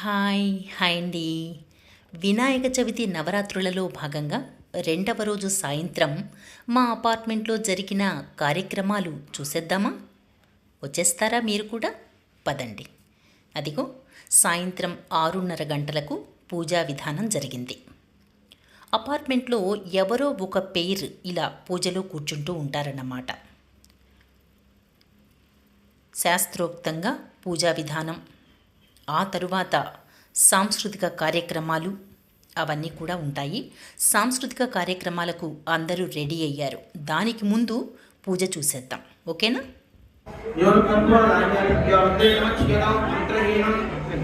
Hi hi అండి. వినాయక చవితి నవరాత్రులలో భాగంగా రెండవ రోజు సాయంత్రం మా అపార్ట్మెంట్లో జరిగిన కార్యక్రమాలు చూసేద్దామా? వచ్చేస్తారా మీరు కూడా? పదండి. అదిగో సాయంత్రం ఆరున్నర గంటలకు పూజా విధానం జరిగింది. అపార్ట్మెంట్లో ఎవరో ఒక పేరు ఇలా పూజలో కూర్చుంటూ ఉంటారన్నమాట. శాస్త్రోక్తంగా పూజా విధానం ఆ తరువాత సాంస్కృతిక కార్యక్రమాలు అవన్నీ కూడా ఉంటాయి. సాంస్కృతిక కార్యక్రమాలకు అందరూ రెడీ అయ్యారు. దానికి ముందు పూజ చూసేద్దాం. ఓకేనా?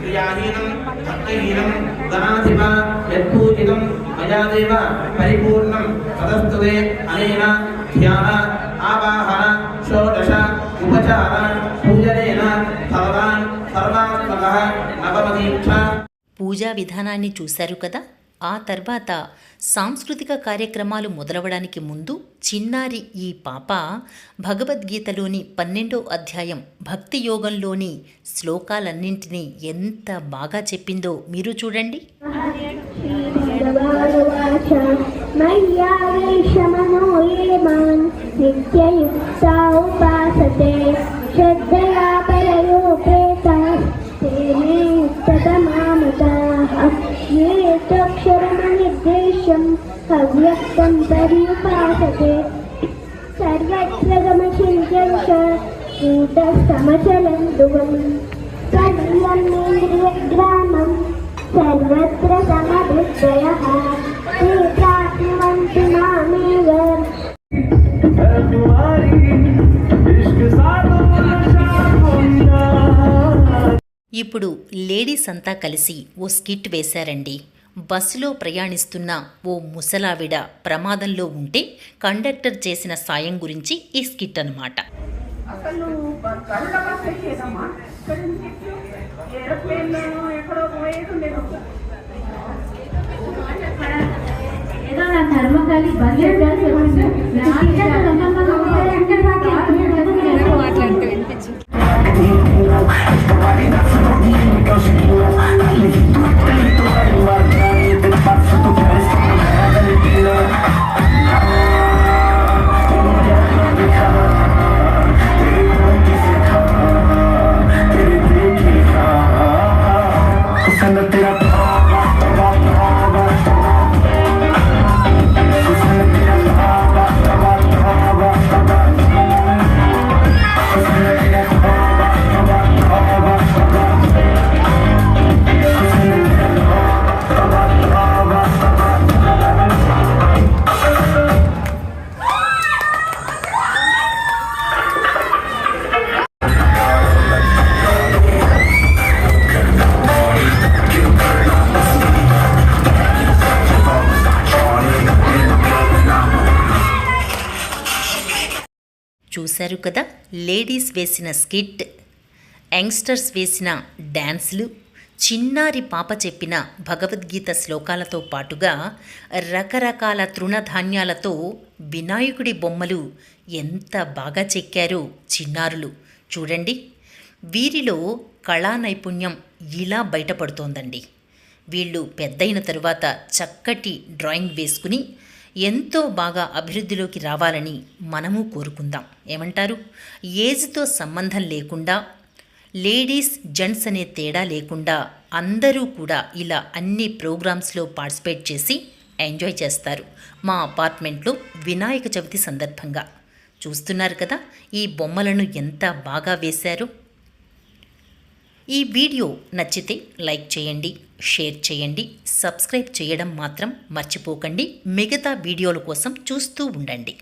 క్రియాహీనం భక్తిహీనం ధనాధిప యత్పూజితం మయాదేవ పరిపూర్ణం తదస్తుతే అనేన ధ్యాన ఆవాహన షోడశ ఉపచార పూజనేన పూజా విధానాన్ని చూశారు కదా? ఆ తర్వాత సాంస్కృతిక కార్యక్రమాలు మొదలవడానికి ముందు చిన్నారి ఈ పాప భగవద్గీతలోని పన్నెండో అధ్యాయం భక్తి యోగంలోని శ్లోకాలన్నింటినీ ఎంత బాగా చెప్పిందో మీరు చూడండి. శ్రద్ధ त्वक्षरमनिर्देश्यम् अव्यक्तं पर्युपासते सर्वत्र गमचिन्त्यं च कूटस्थमचलं ध्रुवम् सर्वमेन्द्रियग्रामम् सर्वत्र समदृष्टयः ते प्राप्नुवन्ति मामेव तुम्हारी इश्क सालों नशा होना ఇప్పుడు లేడీస్ అంతా కలిసి ఓ స్కిట్ వేశారండి బస్సులో ప్రయాణిస్తున్న ఓ ముసలావిడ ప్రమాదంలో ఉంటే కండక్టర్ చేసిన సాయం గురించి ఈ స్కిట్ అన్నమాట. అసలు కళ్ళ చూశారు కదా? లేడీస్ వేసిన స్కిట్ యంగ్స్టర్స్ వేసిన డ్యాన్స్లు చిన్నారి పాప చెప్పిన భగవద్గీత శ్లోకాలతో పాటుగా రకరకాల తృణధాన్యాలతో వినాయకుడి బొమ్మలు ఎంత బాగా చెక్కారో చిన్నారులు. చూడండి వీరిలో కళా నైపుణ్యం ఇలా బయటపడుతోందండి. వీళ్ళు పెద్దయిన తరువాత చక్కటి డ్రాయింగ్ వేసుకుని ఎంతో బాగా అభివృద్ధిలోకి రావాలని మనము కోరుకుందాం. ఏమంటారు? ఏజ్తో సంబంధం లేకుండా లేడీస్ జెంట్స్ అనే తేడా లేకుండా అందరూ కూడా ఇలా అన్ని ప్రోగ్రామ్స్లో పార్టిసిపేట్ చేసి ఎంజాయ్ చేస్తారు. మా అపార్ట్మెంట్లో వినాయక చవితి సందర్భంగా. చూస్తున్నారు కదా ఈ బొమ్మలను ఎంత బాగా వేశారు? ఈ వీడియో నచ్చితే లైక్ చేయండి. షేర్ చేయండి. సబ్స్క్రైబ్ చేయడం మాత్రం మర్చిపోకండి. మిగతా వీడియోల కోసం చూస్తూ ఉండండి.